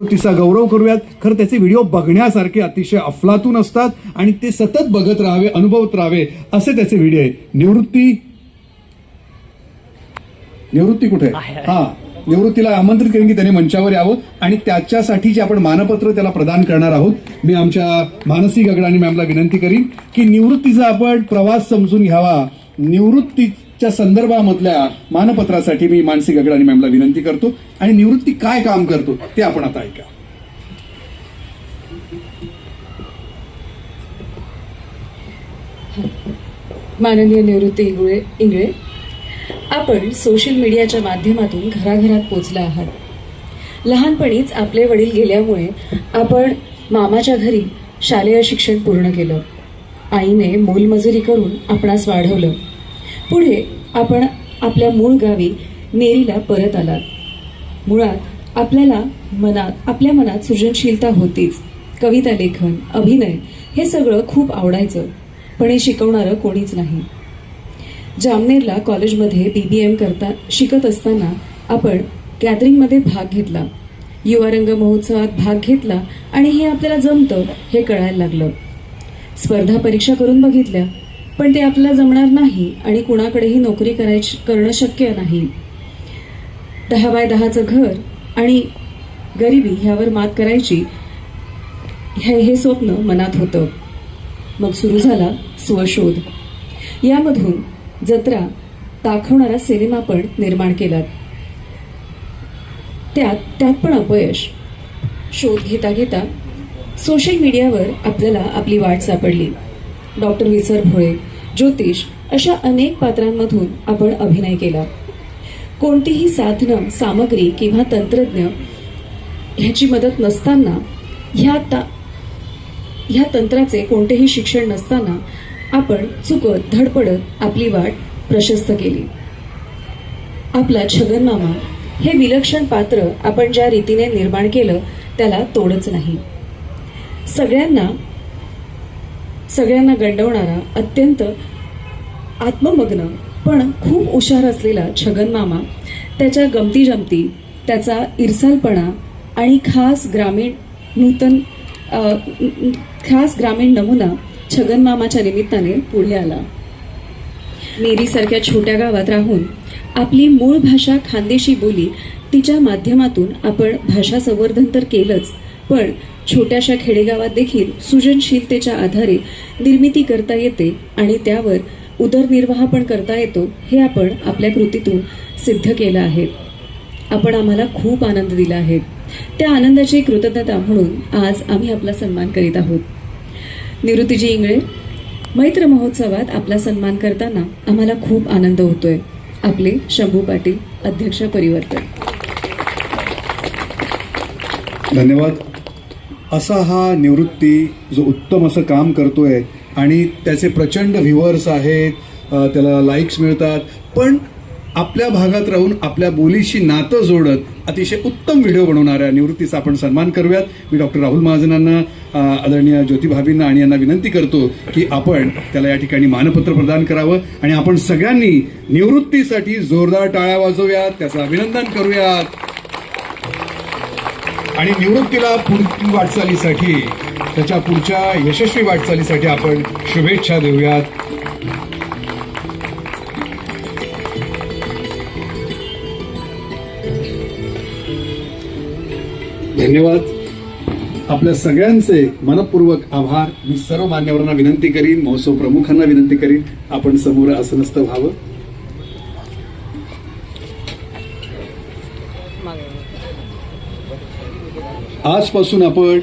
तिचा गौरव करूयात. खरं त्याचे व्हिडिओ बघण्यासारखे अतिशय अफलातून असतात आणि ते सतत बघत राहावे अनुभवत राहावे असे त्याचे व्हिडिओ आहे निवृत्ती. निवृत्ती कुठे? आहे? हा. निवृत्तीला आमंत्रित करेन की त्याने मंचावर यावं आणि त्याच्यासाठी जे आपण मानपत्र त्याला प्रदान करणार आहोत मी आमच्या मानसी गगडानी मॅमला विनंती करीन की निवृत्तीचा आपण प्रवास समजून घ्यावा. च्या संदर्भामधल्या मानपत्रासाठी मी मानसी गगडानी मॅमला विनंती करतो आणि निवृत्ती काय काम करतो ते आपण आता ऐका. माननीय निवृत्ती इंगळे इंगळे आपण सोशल मीडियाच्या माध्यमातून घराघरात पोचला आहात. लहानपणीच आपले वडील गेल्यामुळे आपण मामाच्या घरी शालेय शिक्षण पूर्ण केलं. आईने मोलमजुरी करून आपणास वाढवलं. पुढे आपण आपल्या मूळ गावी नेरीला परत आलात. मुळात आपल्याला मनात आपल्या मनात सृजनशीलता होतीच. कविता लेखन अभिनय हे सगळं खूप आवडायचं पण हे शिकवणारं कोणीच नाही. जामनेरला कॉलेजमध्ये बी बी एम करता शिकत असताना आपण गॅदरिंगमध्ये भाग घेतला. युवा रंग महोत्सवात भाग घेतला आणि हे आपल्याला जमतं हे कळायला लागलं. स्पर्धा परीक्षा करून बघितल्या पण ते आपल्याला जमणार नाही आणि कुणाकडेही नोकरी करायची करणं शक्य नाही. दहा बाय दहाचं घर आणि गरिबी ह्यावर मात करायची हे हे स्वप्न मनात होतं. मग सुरू झाला स्वशोध. यामधून जत्रा दाखवणारा सिनेमा पण निर्माण केला त्यात त्यात पण अपयश. शोध घेता घेता सोशल मीडियावर आपल्याला आपली वाट सापडली. डॉक्टर विसर भोळे ज्योतिष अशा अनेक पात्रांमधून आपण अभिनय केला. कोणतीही साधनं सामग्री किंवा तंत्रज्ञ ह्याची मदत नसताना ह्या ता ह्या तंत्राचे कोणतेही शिक्षण नसताना आपण चुकत धडपडत आपली वाट प्रशस्त केली. आपला छगनमामा हे विलक्षण पात्र आपण ज्या रीतीने निर्माण केलं त्याला तोडच नाही. सगळ्यांना सगळ्यांना गंडवणारा अत्यंत आत्ममग्न पण खूप हुशार असलेला छगन मामा त्याच्या गमती जमती त्याचा इरसालपणा आणि खास ग्रामीण नूतन खास ग्रामीण नमुना छगन मामाच्या निमित्ताने पुढे आला. नेरीसारख्या छोट्या गावात राहून आपली मूळ भाषा खानदेशी बोली तिच्या माध्यमातून आपण भाषा संवर्धन तर केलंच पण छोट्याशा खेडेगावात देखील सृजनशीलतेच्या आधारे निर्मिती करता येते आणि त्यावर उदरनिर्वाह पण करता येतो हे आपण आपल्या कृतीतून सिद्ध केलं आहे. आपण आम्हाला खूप आनंद दिला आहे. त्या आनंदाची कृतज्ञता म्हणून आज आम्ही आपला सन्मान करीत आहोत. निवृत्तीजी इंगळे मैत्र महोत्सवात आपला सन्मान करताना आम्हाला खूप आनंद होतोय. आपले शंभू पाटील अध्यक्ष परिवर्तन. धन्यवाद. असा हा निवृत्ती जो उत्तम असं काम करतोय आणि त्याचे प्रचंड व्ह्युअर्स आहेत त्याला लाईक्स मिळतात पण आपल्या भागात राहून आपल्या बोलीशी नातं जोडत अतिशय उत्तम व्हिडिओ बनवणाऱ्या निवृत्तीचा आपण सन्मान करूयात. मी डॉक्टर राहुल महाजनांना आदरणीय ज्योतिभाबींना आणि यांना विनंती करतो की आपण त्याला या ठिकाणी मानपत्र प्रदान करावं आणि आपण सगळ्यांनी निवृत्तीसाठी जोरदार टाळ्या वाजवूयात. त्याचं अभिनंदन करूयात. आणि निवृत्तीला पुढील वाटचालीसाठी त्याच्या पुढच्या यशस्वी वाटचालीसाठी आपण शुभेच्छा देऊयात. धन्यवाद. आपल्या सगळ्यांचे मनपूर्वक आभार. मी सर्व मान्यवरांना विनंती करीन महोत्सव प्रमुखांना विनंती करीन. आपण समोर आसनस्थ व्हावं. आजपासून आपण